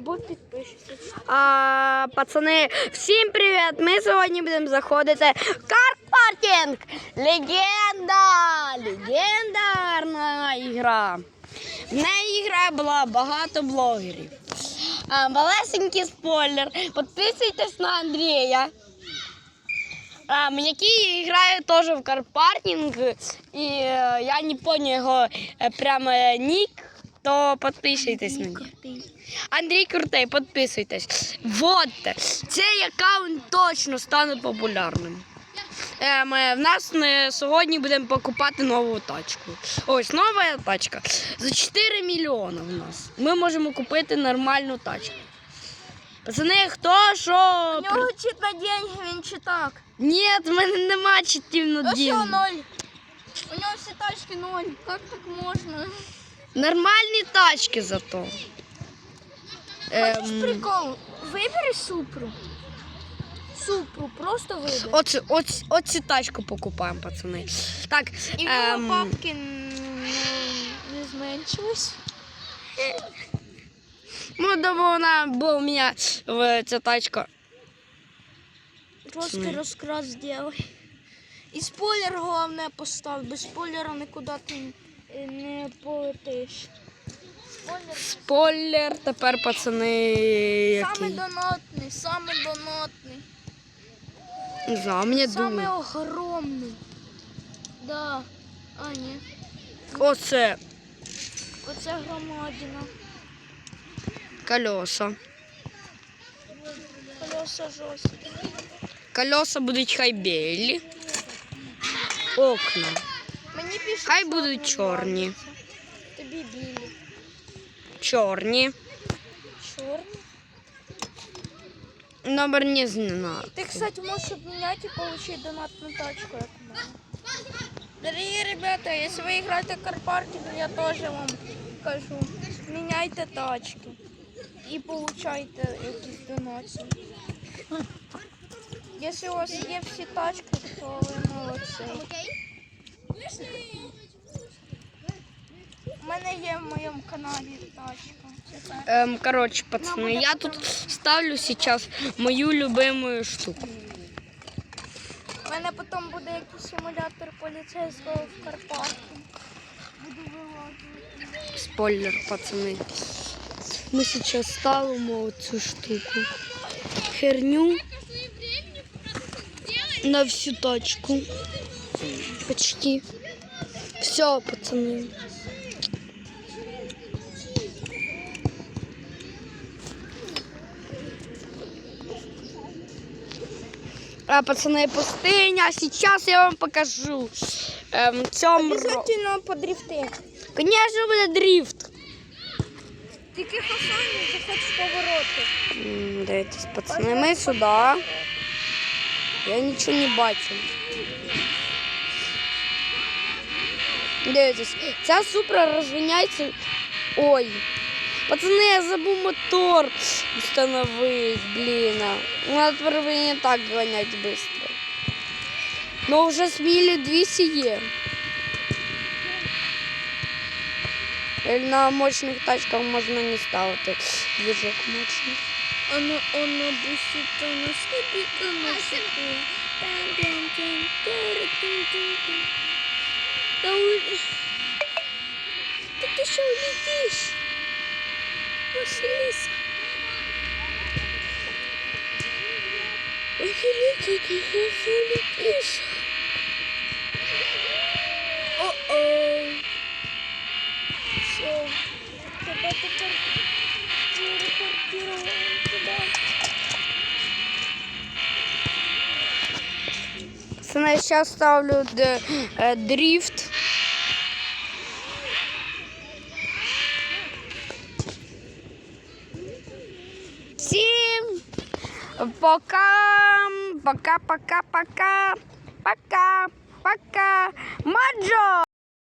Або підпишіться. А, пацани, всім привіт! Ми сьогодні будемо заходити в карпартінг. Легенда! Легендарна ігра. В неї грає була багато блогерів. А, малесенький спойлер. Підписуйтесь на Андрія. А, який грає теж в карпартінг. І е, я не пам'ятаю його е, прямо е, нік, то підписуйтесь на нього. Андрій Крутий, підписуйтесь. Вводьте. Цей аккаунт точно стане популярним. Ем, е, в нас не, сьогодні будемо покупати нову тачку. Ось нова тачка. За 4 мільйони в нас. Ми можемо купити нормальну тачку. Пацани, хто що. У нього чит на деньги, він чи так. Ні, в мене нема читів на ноль. У нього всі тачки ноль. Як так можна? Нормальні тачки зато. Хочеш Ем, прикол? Вибери супру. Супру, просто вибери. Оцю, оцю тачку покупаємо, пацани. Так, І ем, нього бабки не зменшились. ну, думаю, вона, бо у мене в, ця тачка. Просто Ні. розкрас сделай. І спойлер головне постав. Без спойлера нікуди ти не полетиш. Спойлер Спойлер, тепер пацани. саме Який? донатний, саме донатний. Не знаю, мені Саме думає. огромний. Да. А, ні. Оце Оце громадина. колеса. Колеса жорсткі. Колеса будуть хай білі. Окна. Мені більше Хай будуть чорні. Тобі білі. Чорні. Чорні. Номер не знаю. Ти, кстати, можеш обміняти і отримати донатну тачку, як у мене. Дорогі ребята, якщо ви граєте Карпартінг, я теж вам кажу, міняйте тачки і получайте якісь донати. Якщо у вас є всі тачки, то ви молодці. У мене є в моєму каналі тачка. Ем, коротше, пацани, я тут ставлю зараз мою любимую штуку. У мене потім буде якийсь симулятор поліцейського в Карпатах. Буду вилазити. Спойлер, пацани. Ми зараз ставимо цю штуку. Херню на всю тачку. Почти. Все, пацани. А, пацаны, пустыня. Сейчас я вам покажу. Эм, цьому... ро- Обязательно подрифти. Конечно, буде дрифт. Тільки Хасан не заходь в повороти. М, Дивіться, пацани, ми сюди. Я нічого не бачу. Дивіться, ця супра розвиняється. Ой. Пацани, я забув мотор встановити, блін. Надо тепер не так ганяти швидко. Ну вже смілі 200 є. Или на мощних тачках можна не ставити движок мощний. Оно, оно бусит, оно слепит, оно слепит. Да у- Да ты что улетишь? Василиса. Василиса, ты сейчас улетишь. О-о. Все. Тебя теперь телепортировали туда. Пацаны, сейчас ставлю э, дрифт. Всем пока, пока, пока, пока, пока, пока, Маджо!